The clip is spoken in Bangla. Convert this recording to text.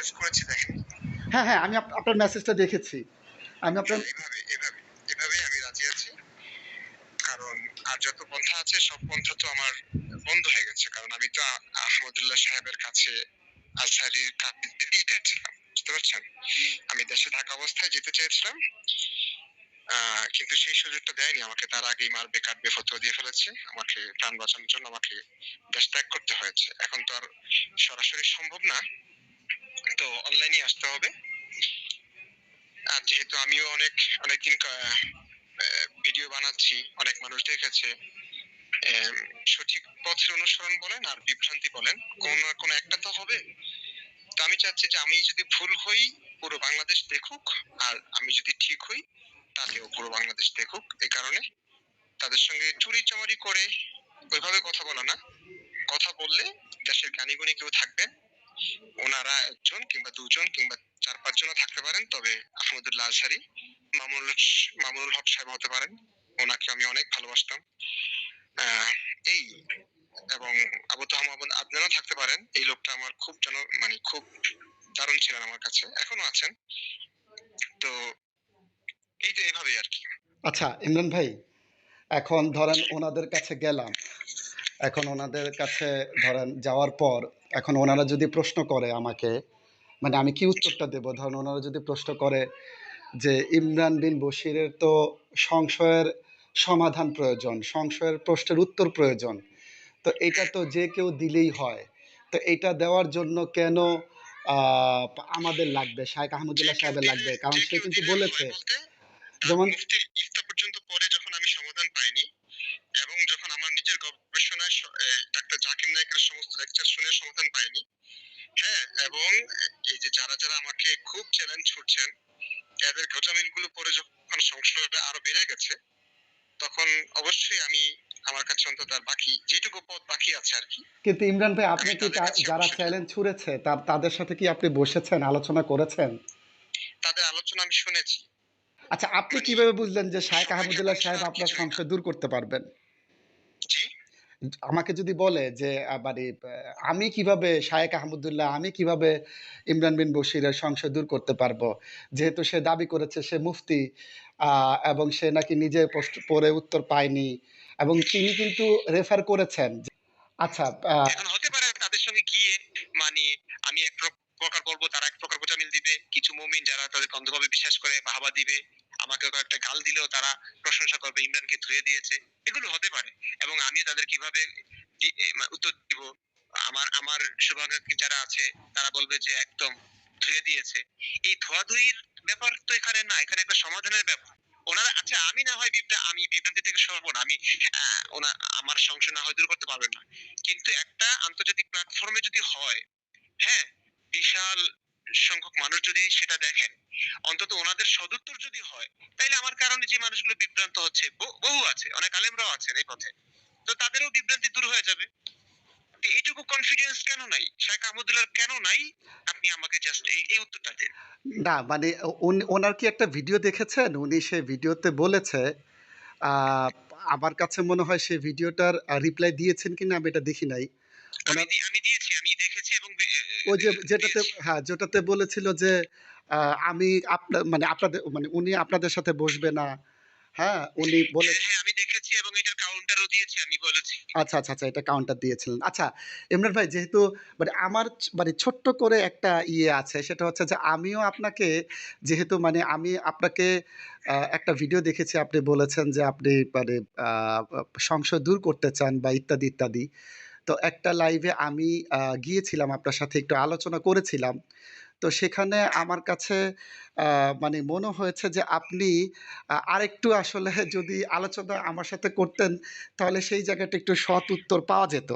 মেসেজ করেছি দেখেন হ্যাঁ হ্যাঁ আমি আপনার মেসেজটা দেখেছি। আমি আপনার এভাবে এভাবে এভাবে আমি রাজি আছি। কারণ আর যত পন্থা আছে সব পন্থা তো আমার বন্ধ হয়ে গেছে। কারণ আমি তো আহমদুল্লাহ সাহেবের কাছে আজহারির কাছে যেতেই চেয়েছিলাম বুঝতে পারছেন? আমি দেশে থাকা অবস্থায় যেতে চেয়েছিলাম কিন্তু সেই সুযোগটা দেয়নি। আমাকে তার আগেই মারবে কাটবে ফতোয়া দিয়ে ফেলেছে। আমাকে প্রাণ বাঁচানোর জন্য আমাকে দেশ ত্যাগ করতে হয়েছে। এখন তো আর সরাসরি সম্ভব না। তো অনলাইনে আসতে হবে। আর যেহেতু আমিও অনেক, অনেকদিন ভিডিও বানাচ্ছি, অনেক মানুষ দেখেছে সঠিক পথের অনুসরণ বলেন আর বিভ্রান্তি বলেন, কোন না কোন একটা তো হবে। তো আমি চাচ্ছি যে আমি যদি ভুল হই, পুরো বাংলাদেশ দেখুক, আর আমি যদি ঠিক হই, তাতেও পুরো বাংলাদেশ দেখুক। এই কারণে তাদের সঙ্গে চুরি চামারি করে ওইভাবে কথা বলা না। কথা বললে দেশের জ্ঞানী গুণী কেউ থাকবেন। ওনারা একজন কিংবা দুজন কিংবা চার পাঁচজনও থাকতে পারেন তবে আহমদুল্লাহ আজহারি মামুনুল মামুনুল হক সাহেব হতে পারেন। ওনাকে আমি অনেক ভালোবাসতাম। এই এবং আবু তো আদনানও থাকতে পারেন। এই লোকটা আমার খুব জন মানে খুব দারুণ ছিলেন আমার কাছে। এখনও আছেন। তো এই তো এইভাবেই আর কি। আচ্ছা ইমরান ভাই এখন ধরেন ওনাদের কাছে গেলাম। এখন ওনাদের কাছে ধরেন যাওয়ার পর এখন ওনারা যদি প্রশ্ন করে আমাকে মানে আমি কি উত্তরটা দেব? ধরেন ওনারা যদি প্রশ্ন করে যে ইমরান বিন বশিরের তো সংশয়ের সমাধান প্রয়োজন সংশয়ের প্রশ্নের উত্তর প্রয়োজন তো এটা তো যে কেউ দিলেই হয় তো এটা দেওয়ার জন্য কেন আহ, আমাদের লাগবে শাহেখ আহমদুল্লাহ সাহেবের লাগবে? কারণ সে কিন্তু বলেছে যেমন পর্যন্ত পরে যখন আমি সমাধান পাইনি এবং যখন আমার নিজের গবেষণায় ডাক্তার জাকির নায়কের সমস্ত লেকচার শুনে সমাধান পাইনি। হ্যাঁ এবং এই যে যারা যারা আমাকে খুব চ্যালেঞ্জ ছুটছেন এদের গোজামিলগুলো পরে যখন সংশয়টা আরও বেড়ে গেছে তখন অবশ্যই আমি আমার কাছে অন্তত আর বাকি যেটুকু পথ বাকি আছে আর কি। কিন্তু ইমরান ভাই আপনি কি যারা চ্যালেঞ্জ ছুড়েছে তার তাদের সাথে কি আপনি বসেছেন আলোচনা করেছেন? তাদের আলোচনা আমি শুনেছি। আচ্ছা আপনি কীভাবে বুঝলেন যে সবাইকে আহমদুল্লাহ সাহেব আপনার। সংশয় দূর করতে পারবেন? আমাকে যদি বলে যে মানে আমি কীভাবে শায়েক আহমদুল্লাহ, আমি কীভাবে ইমরান বিন বশিরের সংশয় দূর করতে পারব? যেহেতু সে দাবি করেছে সে মুফতি এবং সে নাকি নিজে পোস্ট, পড়ে উত্তর পায়নি, এবং তিনি কিন্তু রেফার করেছেন আচ্ছা হতে পারে তাদের সঙ্গে গিয়ে মানে আমি এক প্র- প্রকার বলব, তারা এক প্রকার গোজামিল দিবে, কিছু মুমিন যারা তাদেরকে অন্ধভাবে বিশ্বাস করে, বাহাবা দিবে। আমাকে কয়েকটা গাল দিলেও তারা প্রশংসা করবে, ইমরানকে ধুয়ে দিয়েছে। এগুলো হতে পারে। এবং আমি তাদের কীভাবে উত্তর দিব? আমার আমার শুভাকাঙ্ক্ষী যারা আছে, তারা বলবে যে একদম ধুয়ে দিয়েছে। এই ধোয়াধুয়ির ব্যাপার তো এখানে না, এখানে একটা সমাধানের ব্যাপার। ওনারা আচ্ছা আমি না হয় বিভ্রা আমি বিভ্রান্তি থেকে সরবো না। আমি ওনা, আমার সংশয় না হয় দূর করতে পারবেন না। কিন্তু একটা আন্তর্জাতিক প্ল্যাটফর্মে যদি হয় হ্যাঁ বিশাল সংখ্যক মানুষ যদি সেটা দেখেন অন্তত ওনাদের সদুত্তর যদি হয় তাইলে আমার কারণে যে মানুষগুলো বিভ্রান্ত হচ্ছে বহু- আছে অনেক আলেমরাও আছেন এই পথে। তো তাদেরও বিভ্রান্তি দূর হয়ে যাবে। এইটুকু কনফিডেন্স কেন নাই? শেখ আহমদুল্লাহ কেন নাই? আপনি আমাকে জাস্ট এই উত্তরটা দিন। না মানে ওনার কি একটা ভিডিও দেখেছেন? উনি সে ভিডিওতে বলেছে আমার কাছে মনে হয় সে ভিডিওটার রিপ্লাই দিয়েছেন কিনা আমি এটা দেখি নাই। আমি দিয়েছি আমি ওই যে যেটাতে। হ্যাঁ যেটাতে বলেছিল যে আমি আপনার মানে আপনাদের মানে উনি আপনাদের সাথে বসবে না। হ্যাঁ উনি বলে হ্যাঁ হ্যাঁ আমি দেখেছি এবং এটার কাউন্টারও দিয়েছি আমি বলেছি। আচ্ছা আচ্ছা আচ্ছা এটা কাউন্টার দিয়েছিলেন। আচ্ছা ইমরান ভাই যেহেতু মানে আমার মানে ছোট্ট করে একটা ইয়ে আছে সেটা হচ্ছে যে আমিও আপনাকে যেহেতু মানে আমি আপনাকে একটা ভিডিও দেখেছি আপনি বলেছেন যে আপনি মানে সংশয় দূর করতে চান বা ইত্যাদি ইত্যাদি। তো একটা লাইভে আমি গিয়েছিলাম আপনার সাথে, একটু আলোচনা করেছিলাম। তো সেখানে আমার কাছে মানে মনে হয়েছে যে আপনি আরেকটু আসলে যদি আলোচনা আমার সাথে করতেন, তাহলে সেই জায়গাটা একটু সৎ উত্তর পাওয়া যেত।